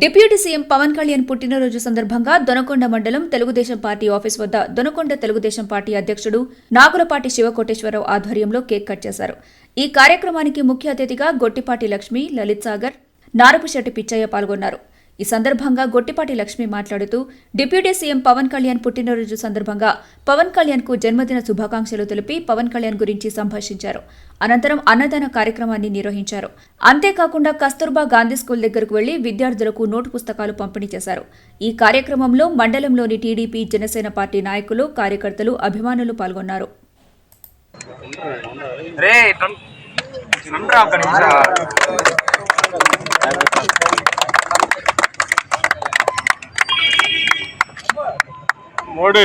Deputy CM Pawan Kalyan పుట్టినరోజు సందర్భంగా దొనకొండ మండలం తెలుగుదేశం పార్టీ ఆఫీస్ వద్ద దొనకొండ తెలుగుదేశం పార్టీ అధ్యక్షుడు నాగులపాటి శివకోటేశ్వరరావు ఆధ్వర్యంలో కేక్ కట్ చేశారు. ఈ కార్యక్రమానికి ముఖ్య అతిథిగా గొట్టిపాటి లక్ష్మి లలిత్ సాగర్ నారపుశెట్టి పిచ్చయ్య పాల్గొన్నారు. ఈ సందర్భంగా గొట్టిపాటి లక్ష్మి మాట్లాడుతూ డిప్యూటీ సీఎం పవన్ కళ్యాణ్ పుట్టినరోజు సందర్భంగా పవన్ కళ్యాణ్కు జన్మదిన శుభాకాంక్షలు తెలిపి పవన్ కళ్యాణ్ గురించి సంభాషించారు. అనంతరం అన్నదాన కార్యక్రమాన్ని నిర్వహించారు. అంతేకాకుండా కస్తూర్బా గాంధీ స్కూల్ దగ్గరకు వెళ్ళి విద్యార్థులకు నోటు పుస్తకాలు పంపిణీ చేశారు. ఈ కార్యక్రమంలో మండలంలోని టీడీపీ జనసేన పార్టీ నాయకులు కార్యకర్తలు అభిమానులు పాల్గొన్నారు. రే మోడీ.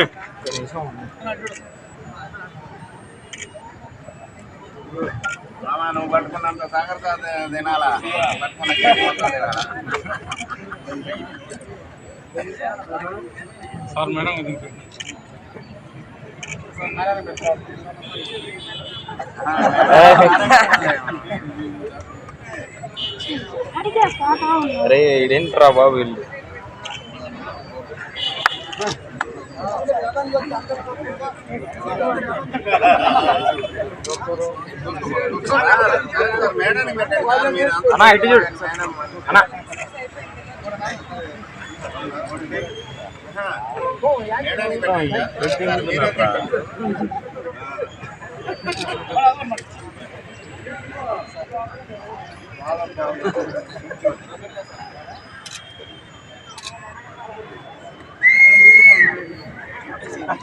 నువ్వు పట్టుకున్నంత జాగ్రత్త తినాలా? సార్ మేడం ఇది అరే ఇదేంట్రా బాబు వీళ్ళు? అన్నా ఇటు చూడు అన్నా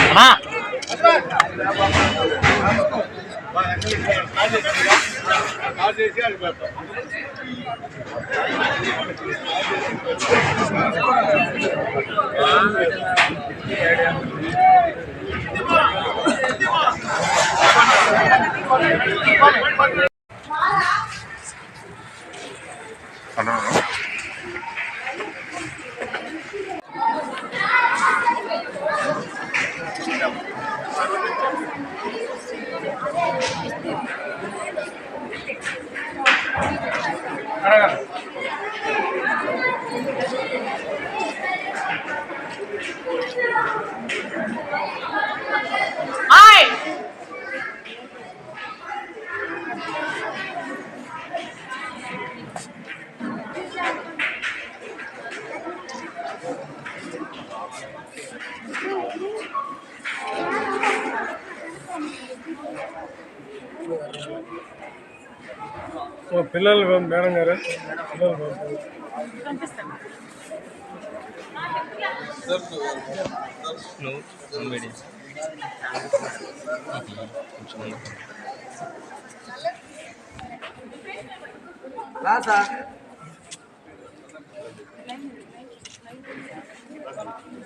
அண்ணா. పిల్లలు మేడం గారు పిల్లలు ఏదో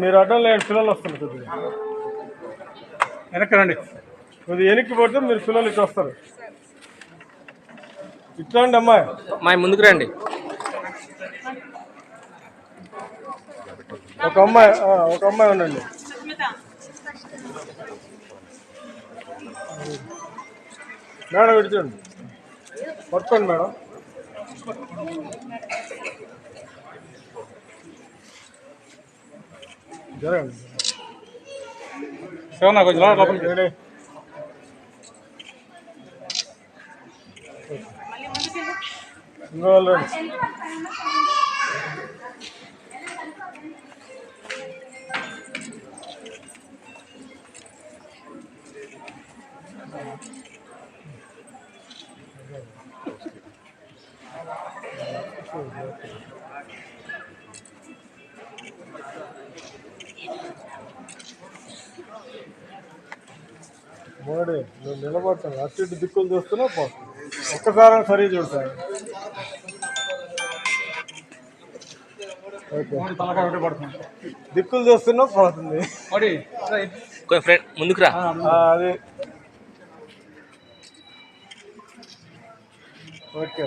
మీరు అడ్డం లేని పిల్లలు వస్తున్నారు కొద్దిగా. వెనక్కి రండి. కొద్దిగా వెనక్కి పడితే మీరు పిల్లలు ఇట్లా వస్తారు. ఇట్లా అండి అమ్మాయి. మా ముందుకు రండి. ఒక అమ్మాయి ఒక అమ్మాయి ఉండండి. మేడం విడిచండి పట్టుకోండి మేడం. సేవ నాకు కొంచెం లోపలికి వెళ్ళి ఇంకో Thank you. మోడీ నువ్వు నిలబడతాను అటు ఇటు దిక్కులు చూస్తున్నావు పో. ఒక్కసారి సరి చూడతాను ఓకే. దిక్కులు చూస్తున్నావు పోతుంది. ఫ్రెండ్ ముందుకు రా. ఆ, అది. ఓకే.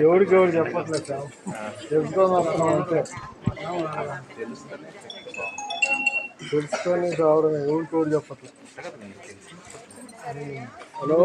ఎవరికి ఎవరు చెప్పట్లేదు సార్. తెలుసుకొని అంతే తెలుసుకొని రావడం ఎవరికి ఎవరు చెప్పట్లేదు. హలో?